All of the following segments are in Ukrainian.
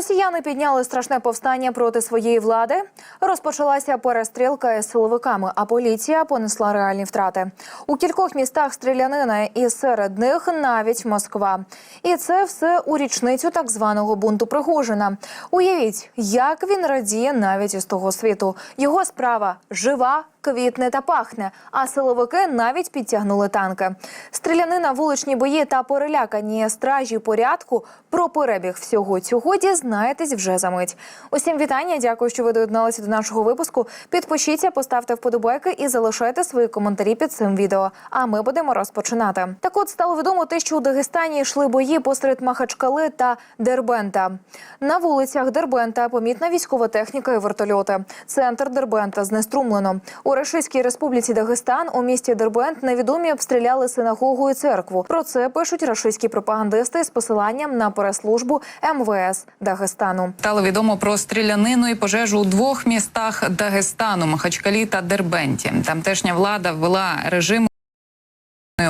Росіяни підняли страшне повстання проти своєї влади. Розпочалася перестрілка із силовиками, а поліція понесла реальні втрати. У кількох містах стрілянина, і серед них навіть Москва. І це все у річницю так званого бунту Пригожина. Уявіть, як він радіє навіть із того світу. Його справа жива. Квітне та пахне, а силовики навіть підтягнули танки. Стрілянина, вуличні бої та перелякані стражі порядку про перебіг всього цього дізнаєтесь вже за мить. Усім вітання. Дякую, що ви доєдналися до нашого випуску. Підпишіться, поставте вподобайки і залишайте свої коментарі під цим відео. А ми будемо розпочинати. Так, от стало відомо те, що у Дагестані йшли бої посеред Махачкали та Дербента. На вулицях Дербента помітна військова техніка і вертольоти. Центр Дербента знеструмлено. У Рашистській республіці Дагестан у місті Дербент невідомі обстріляли синагогу і церкву. Про це пишуть рашистські пропагандисти з посиланням на прес-службу МВС Дагестану. Стало відомо про стрілянину і пожежу у двох містах Дагестану Махачкалі та Дербенті. Тамтешня влада ввела режим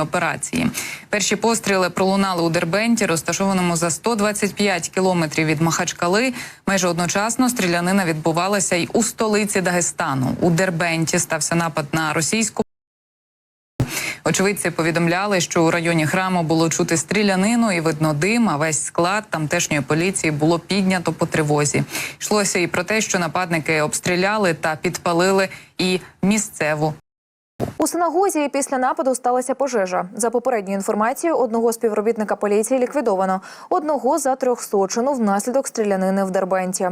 операції. Перші постріли пролунали у Дербенті, розташованому за 125 кілометрів від Махачкали. Майже одночасно стрілянина відбувалася й у столиці Дагестану. У Дербенті стався напад на російську. Очевидці повідомляли, що у районі храму було чути стрілянину і видно дим. А весь склад тамтешньої поліції було піднято по тривозі. Йшлося і про те, що нападники обстріляли та підпалили і місцеву У синагозі після нападу сталася пожежа. За попередньою інформацією, одного співробітника поліції ліквідовано, одного за трьохсочину внаслідок стрілянини в Дербенті.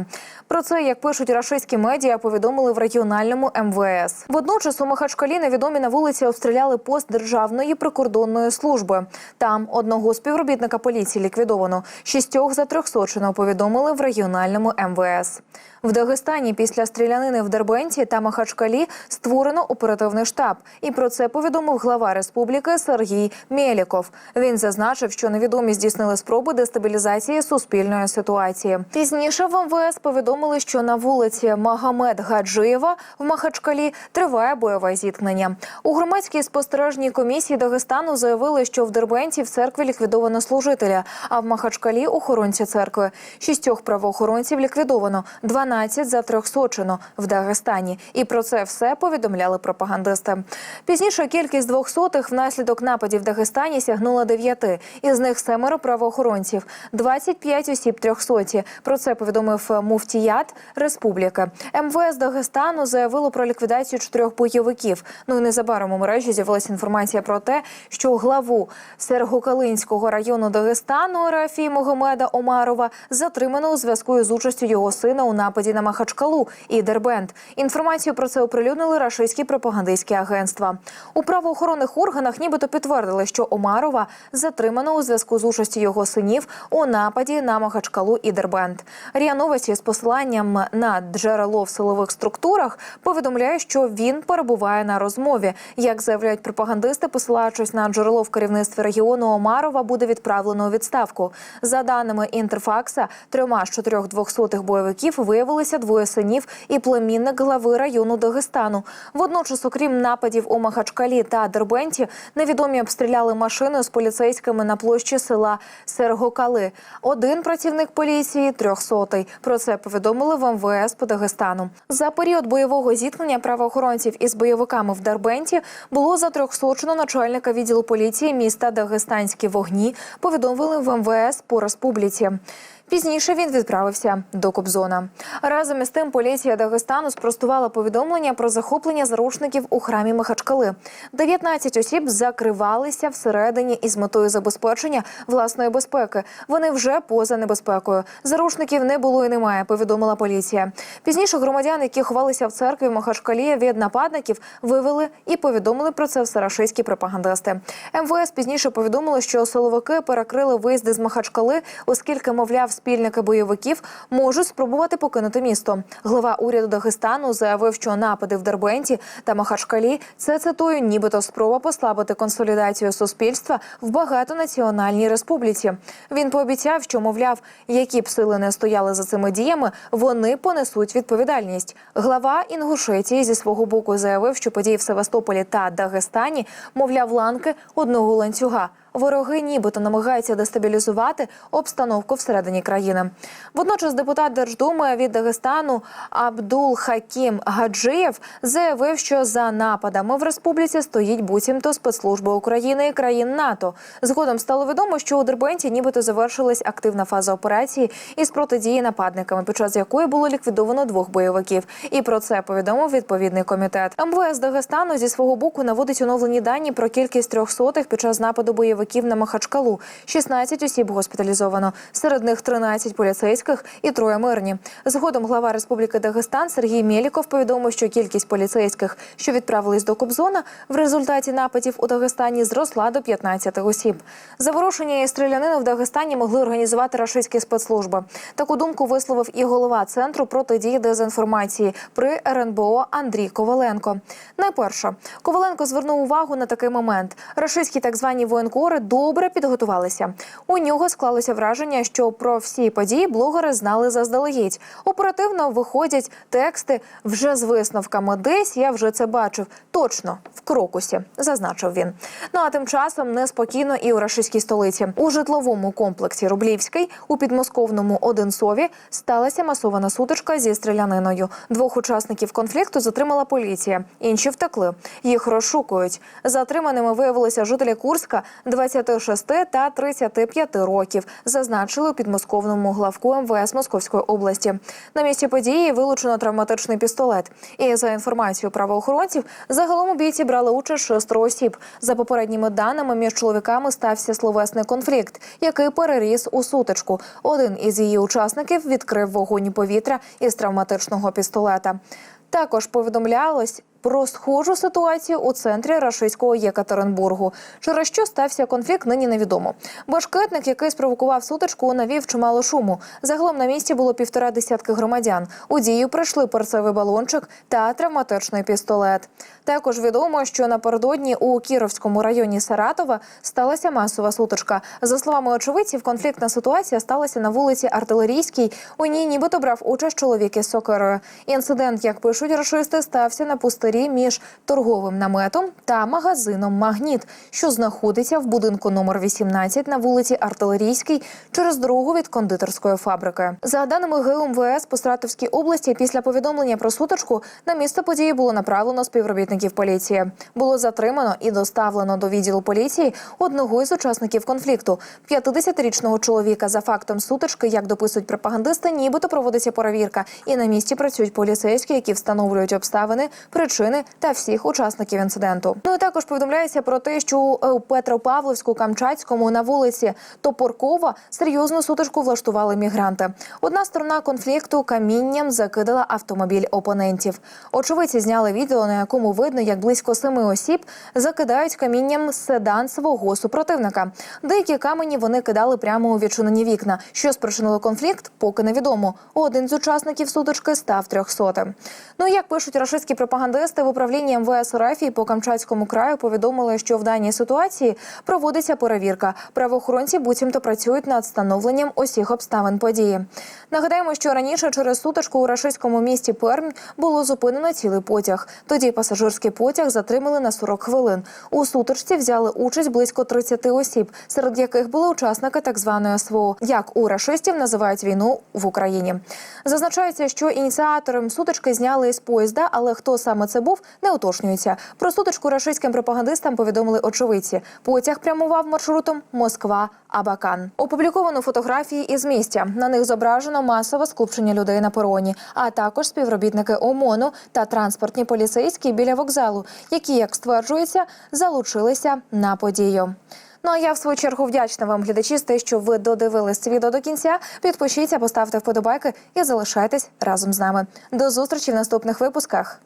Про це, як пишуть рашистські медіа, повідомили в регіональному МВС. Водночас у Махачкалі невідомі на вулиці обстріляли пост Державної прикордонної служби. Там одного співробітника поліції ліквідовано. Шістьох за трьохсочину повідомили в регіональному МВС. В Дагестані після стрілянини в Дербенті та Махачкалі створено оперативний штаб. І про це повідомив глава республіки Сергій Мєліков. Він зазначив, що невідомі здійснили спроби дестабілізації суспільної ситуації. Пізніше в МВС повідомили, що на вулиці Магомед Гаджиєва в Махачкалі триває бойове зіткнення. У громадській спостережній комісії Дагестану заявили, що в Дербенті в церкві ліквідовано служителя, а в Махачкалі охоронця церкви. Шістьох правоохоронців ліквідовано, 12 за трьохсочину в Дагестані. І про це все повідомляли пропагандисти. Пізніше кількість двохсотих внаслідок нападів в Дагестані сягнула дев'яти. Із них семеро правоохоронців, 25 осіб трьохсоті. Про це повідомив муфтіят республіки. МВС Дагестану заявило про ліквідацію чотирьох бойовиків. Ну і незабаром у мережі з'явилася інформація про те, що главу Сергокалинського району Дагестану Рафі Могомеда Омарова затримано у зв'язку із участю його сина у нападі на Махачкалу і Дербент. Інформацію про це оприлюднили рашистські пропагандистські агентства. У правоохоронних органах нібито підтвердили, що Омарова затримано у зв'язку з участю його синів у нападі на Махачкалу і Дербент. Ріа Новості з посиланням на джерело в силових структурах повідомляє, що він перебуває на розмові. Як заявляють пропагандисти, посилаючись на джерело в керівництві регіону Омарова буде відправлено у відставку. За даними інтерфакса, трьома з чотирьох двохсотих бойовиків виявилися двоє синів і племінник глави району Дагестану. Водночас, окрім нападів у Махачкалі та Дербенті, невідомі обстріляли машини з поліцейськими на площі села Сергокали. Один працівник поліції трьохсотий. Про це повідомили в МВС по Дагестану. За період бойового зіткнення правоохоронців із бойовиками в Дербенті було затрьохсочено начальника відділу поліції міста Дагестанські вогні. Повідомили в МВС по республіці. Пізніше він відправився до Кобзона. Разом із тим, поліція Дагестану спростувала повідомлення про захоплення заручників у храмі Махачкали. 19 осіб закривалися всередині із метою забезпечення власної безпеки. Вони вже поза небезпекою. Заручників не було і немає. Повідомила поліція. Пізніше громадян, які ховалися в церкві Махачкалі від нападників, вивели і повідомили про це всерашистські пропагандисти. МВС пізніше повідомили, що силовики перекрили виїзди з Махачкали, оскільки, мовляв, спільники бойовиків можуть спробувати покинути місто. Глава уряду Дагестану заявив, що напади в Дербенті та Махачкалі це цитую, нібито спроба послабити консолідацію суспільства в багатонаціональній республіці. Він пообіцяв, що мовляв, які б сили не стояли за цими діями, вони понесуть відповідальність. Глава Інгушетії зі свого боку заявив, що події в Севастополі та Дагестані, мовляв, ланки одного ланцюга. Вороги нібито намагаються дестабілізувати обстановку всередині країни. Водночас депутат Держдуми від Дагестану Абдул Хакім Гаджиєв заявив, що за нападами в республіці стоїть буцімто спецслужби України і країн НАТО. Згодом стало відомо, що у Дербенті нібито завершилась активна фаза операції із протидії нападниками, під час якої було ліквідовано двох бойовиків. І про це повідомив відповідний комітет. МВС Дагестану зі свого боку наводить оновлені дані про кількість трьохсотих під час нападу бойовиків на Махачкалу. 16 осіб госпіталізовано. Серед них 13 поліцейських і троє мирні. Згодом глава Республіки Дагестан Сергій Мєліков повідомив, що кількість поліцейських, що відправились до Кобзона, в результаті нападів у Дагестані зросла до 15 осіб. Заворушення і стрілянини в Дагестані могли організувати рашистські спецслужби. Таку думку висловив і голова центру протидії дезінформації при РНБО Андрій Коваленко. Найперше, Коваленко звернув увагу на такий момент. Рашистські так звані воєнкори добре підготувалися. У нього склалося враження, що про всі події блогери знали заздалегідь. Оперативно виходять тексти вже з висновками. Десь я вже це бачив. Точно в крокусі, зазначив він. Ну а тим часом неспокійно і у рашистській столиці. У житловому комплексі Рублівський у підмосковному Одинцові сталася масована сутичка зі стріляниною. Двох учасників конфлікту затримала поліція. Інші втекли. Їх розшукують. Затриманими виявилися жителі Курська 26 та 35 років. Зазначили у підмосковному главку МВС Московської області. На місці події вилучено травматичний пістолет. І за інформацією правоохоронців, загалом у бійці брали участь шестеро осіб. За попередніми даними, між чоловіками стався словесний конфлікт, який переріс у сутичку. Один із її учасників відкрив вогонь повітря із травматичного пістолета. Також повідомлялось про схожу ситуацію у центрі рашистського Єкатеринбургу. Через що стався конфлікт, нині невідомо. Башкетник, який спровокував сутичку, навів чимало шуму. Загалом на місці було півтора десятки громадян. У дію прийшли перцевий балончик та травматичний пістолет. Також відомо, що напередодні у Кіровському районі Саратова сталася масова сутичка. За словами очевидців, конфліктна ситуація сталася на вулиці Артилерійській. У ній нібито брав участь чоловік із сокирою. Інцидент, як пишуть рашисти, стався на пустирі між торговим наметом та магазином Магніт, що знаходиться в будинку номер 18 на вулиці Артилерійській через дорогу від кондитерської фабрики. За даними ГУМВС по Саратовській області, після повідомлення про сутичку на місце події було направлено співробітників поліції. Було затримано і доставлено до відділу поліції одного із учасників конфлікту. 50-річного чоловіка за фактом сутички, як дописують пропагандисти, нібито проводиться перевірка, і на місці працюють поліцейські, які встановлюють обставини, причини та всіх учасників інциденту. Ну і також повідомляється про те, що у Петропавловську Камчатському на вулиці Топоркова серйозну сутичку влаштували мігранти. Одна сторона конфлікту камінням закидала автомобіль опонентів. Очевидці зняли відео, на якому видно, як близько семи осіб закидають камінням седан свого супротивника. Деякі камені вони кидали прямо у відчинені вікна. Що спричинило конфлікт, поки невідомо. Один з учасників сутички став трьохсотим. Ну як пишуть рашистські пропагандисти в управлінні МВС РФ по Камчатському краю повідомили, що в даній ситуації проводиться перевірка. Правоохоронці буцімто працюють над встановленням усіх обставин події. Нагадаємо, що раніше через сутичку у рашистському місті Пермь було зупинено цілий потяг. Тоді пасажирський потяг затримали на 40 хвилин. У сутичці взяли участь близько 30 осіб, серед яких були учасники так званої СВО, як у рашистів називають війну в Україні. Зазначається, що ініціатором сутички зняли із поїзда, але хто саме це був, не уточнюється. Про сутичку рашистським пропагандистам повідомили очевидці. Потяг прямував маршрутом Москва-Абакан. Опубліковано фотографії із місця. На них зображено масове скупчення людей на пероні, а також співробітники ОМОНу та транспортні поліцейські біля вокзалу, які, як стверджується, залучилися на подію. Ну а я в свою чергу вдячна вам, глядачі, за те, що ви додивились це відео до кінця. Підпишіться, поставте вподобайки і залишайтесь разом з нами. До зустрічі в наступних випусках.